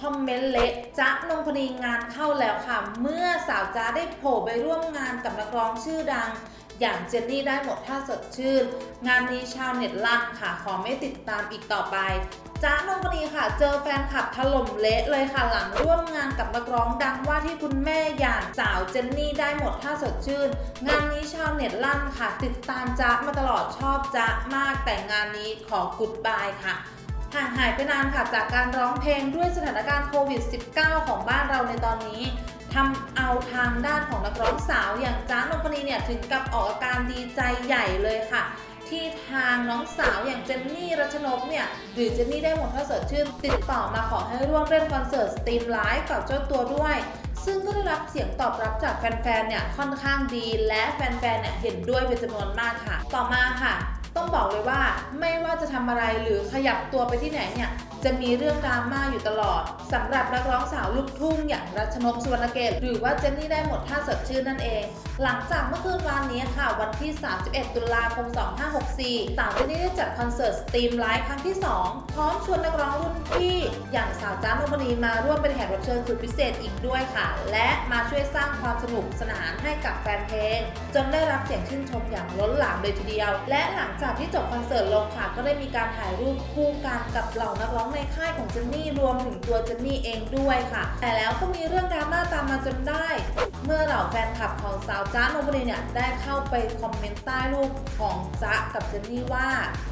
คอมเมนต์เละจ๊ะนงพนีงานเข้าแล้วค่ะ เมื่อสาวจ๊ะได้โผล่ไปร่วมงานกับนักร้องชื่อดัง อย่างเจนนี่ได้หมดท่าสดชื่น งานนี้ชาวเน็ตลั่นค่ะ ขอไม่ติดตามอีกต่อไปจ๊ะนงพนีค่ะ เจอแฟนคลับถล่มเละเลยค่ะหลังร่วมงานกับนักร้องดังว่าที่คุณแม่อย่างสาวเจนนี่ได้หมดท่าสดชื่น งานนี้ชาวเน็ตลั่นค่ะ ติดตามจ๊ะมาตลอดชอบจ๊ะมากแต่งานนี้ขอกุดบายค่ะ ห่างหายไปนานค่ะจากการร้องเพลงด้วยสถานการณ์โควิด -19 ของบ้านเราในตอนนี้ทำเอาทางด้านของนักร้องสาวอย่างจ้านงพนีเนี่ยถึงกับออกอาการดีใจใหญ่เลยค่ะ ที่ทางน้องสาวอย่างเจนนี่รัชนกเนี่ยหรือเจนนี่ได้หมดถ้าสดชื่น ติดต่อมาขอให้ร่วมเล่นคอนเสิร์ตสตรีมไลฟ์กับเจ้าตัวด้วย ซึ่งก็ได้รับเสียงตอบรับจากแฟนๆเนี่ยค่อนข้างดี และแฟนๆเนี่ยเห็นด้วยเป็นจำนวนมากค่ะ ต่อมาค่ะ ต้องบอกเลยว่าไม่ว่าจะทำอะไรหรือขยับตัวไปที่ไหนเนี่ยจะมีเรื่องดราม่าอยู่ตลอดสำหรับนักร้องสาวลูกทุ่งอย่างรัชนกสุวรรณเกตหรือว่าเจนนี่ได้หมดท่าสดชื่นนั่นเอง หลังจากเมื่อคืนวานนี้ค่ะ วันที่ 31 ตุลาคม 2564สาวเจนนี่ได้จัดคอนเสิร์ตสตรีมไลฟ์ครั้งที่ 2 พร้อมชวนนักร้องรุ่นพี่ อย่างสาวจ้านมณีมาร่วมเป็นแขกรับเชิญสุดพิเศษอีกด้วยค่ะ และมาช่วยสร้างความสนุกสนานให้กับแฟนเพลง จนได้รับเสียงชื่นชมอย่างล้นหลามเลยทีเดียว และหลังจากที่จบคอนเสิร์ตลงค่ะก็ได้มีการถ่ายรูปคู่กันกับเหล่านักร้องในค่ายของเจนนี่รวมถึงตัวเจนนี่เองด้วยค่ะ แต่แล้วก็มีเรื่องดราม่าตามมาจนได้ เมื่อเหล่าแฟนคลับของสาวจ้านงพนีเนี่ยได้เข้าไปคอมเมนต์ใต้รูปของจ๊ะกับเจนนี่ว่า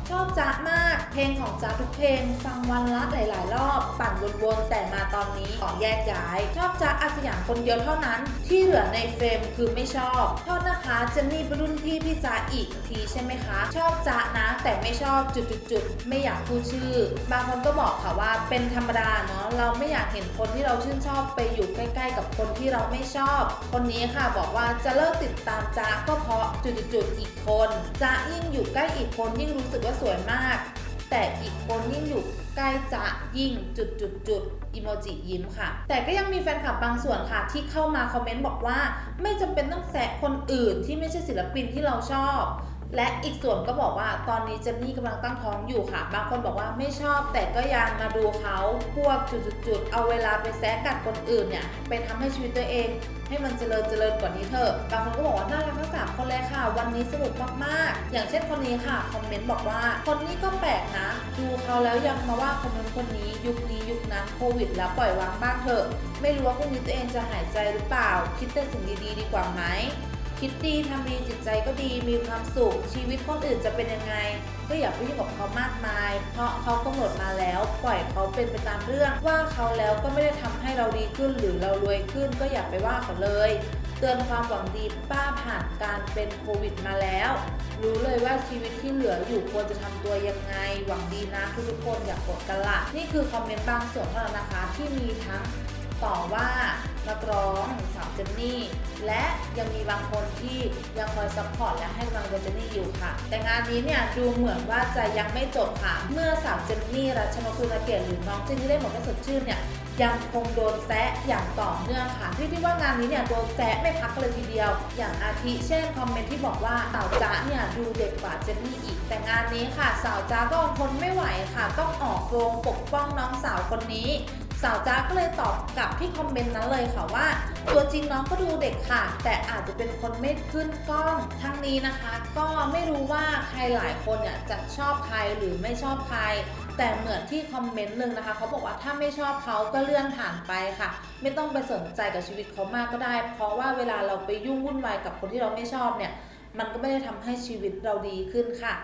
ชอบจ๊ะมากเพลงของจ๊ะทุกเพลงฟังวันละหลาย ๆ รอบปั่นวนๆแต่มาตอนนี้ขอแยกย้ายชอบจ๊ะอาสยามคนเดียวเท่านั้น ที่เหลือในเฟรมคือไม่ชอบโทษนะคะเจนนี่เป็นรุ่นพี่พี่จ๊ะอีกทีใช่ไหมคะ ชอบจ๊ะนะแต่ไม่ชอบจุดๆๆไม่อยากพูดชื่อ บางคนก็บอกค่ะว่าเป็นธรรมดาเนาะเราไม่อยากเห็นคนที่เราชื่นชอบไปอยู่ใกล้ ๆ กับคนที่เราไม่ชอบ คนนี้ค่ะบอกว่าจะเลิกติดตามจ๊ะก็เพราะจุดๆๆอีกคนจ๊ะยิ่งอยู่ใกล้อีกคนยิ่งรู้สึกว่าสวยมาก แต่อีกคนยิ่งอยู่ใกล้จะยิ่งจุดจุดจุดอีโมจิยิ้มค่ะ แต่ก็ยังมีแฟนคลับบางส่วนค่ะ ที่เข้ามาคอมเมนต์บอกว่า ไม่จำเป็นต้องแซะคนอื่นที่ไม่ใช่ศิลปินที่เราชอบ และอีกส่วนก็บอกว่าตอนนี้เจนนี่กำลังตั้งท้องอยู่ค่ะ บางคนบอกว่าไม่ชอบแต่ก็ยังมาดูเขาพวกจุดๆ ๆ เอาเวลาไปแซะกัดคนอื่นเนี่ยไปทำให้ชีวิตตัวเอง ให้มันเจริญเจริญกว่านี้เถอะ บางคนก็บอกว่าน่ารักทั้งสามคนเลยค่ะ วันนี้สนุกมากๆ อย่างเช่นคนนี้ค่ะคอมเมนต์บอกว่า คนนี้ก็แปลกนะ ดูเขาแล้วยังมาว่าคนนั้นคนนี้ยุคนี้ยุคนั้นโควิด แล้วปล่อยวางบ้างเถอะ ไม่รู้ว่าพรุ่งนี้ตัวเองจะหายใจหรือเปล่า คิดแต่สิ่งดีๆ ดีกว่าไหม คิดดีทำดีจิตใจก็ดีมีความสุข ชีวิตคนอื่นจะเป็นยังไง ก็อย่าไปยุ่งกับเขามากมาย เพราะเขากำหนดมาแล้ว ปล่อยเขาเป็นไปตามเรื่อง ว่าเขาแล้วก็ไม่ได้ทำให้เราดีขึ้นหรือเรารวยขึ้น ก็อย่าไปว่าเขาเลย เตือนความหวังดีป้าผ่านการเป็นโควิดมาแล้ว รู้เลยว่าชีวิตที่เหลืออยู่ควรจะทำตัวยังไง หวังดีนะทุกๆคนอย่ากกดกันละนี่คือคอมเมนต์บางส่วนเท่านั้นนะคะที่มีทั้ง ต่อว่านักร้องสาวเจนนี่ และยังมีบางคนที่ยังคอยซัพพอร์ตและให้กำลังใจเจนนี่อยู่ค่ะ แต่งานนี้เนี่ยดูเหมือนว่าจะยังไม่จบค่ะ เมื่อสาวเจนนี่รัชนกคุณเกตหรือน้องเจนนี่ได้หมดไม่สดชื่นเนี่ยยังคงโดนแซะอย่างต่อเนื่องค่ะที่ที่ว่างานนี้เนี่ยโดนแซะไม่พักเลยทีเดียว อย่างอาทิเช่นคอมเมนต์ที่บอกว่าสาวจ๊ะเนี่ยดูเด็กกว่าเจนนี่อีก แต่งานนี้ค่ะสาวจ๊ะก็ทนไม่ไหวค่ะ ต้องออกโรงปกป้องน้องสาวคนนี้ สาวจ้าก็เลยตอบกลับที่คอมเมนต์นั้นเลยค่ะว่า ตัวจริงน้องก็ดูเด็กค่ะ แต่อาจจะเป็นคนไม่ขึ้นกล้องทั้งนี้นะคะ ก็ไม่รู้ว่าใครหลายคนเนี่ยจะชอบใครหรือไม่ชอบใคร แต่เหมือนที่คอมเมนต์หนึ่งนะคะเขาบอกว่าถ้าไม่ชอบเขาก็เลื่อนผ่านไปค่ะ ไม่ต้องไปสนใจกับชีวิตเขามากก็ได้ เพราะว่าเวลาเราไปยุ่งวุ่นวายกับคนที่เราไม่ชอบเนี่ยมันก็ไม่ได้ทำให้ชีวิตเราดีขึ้นค่ะ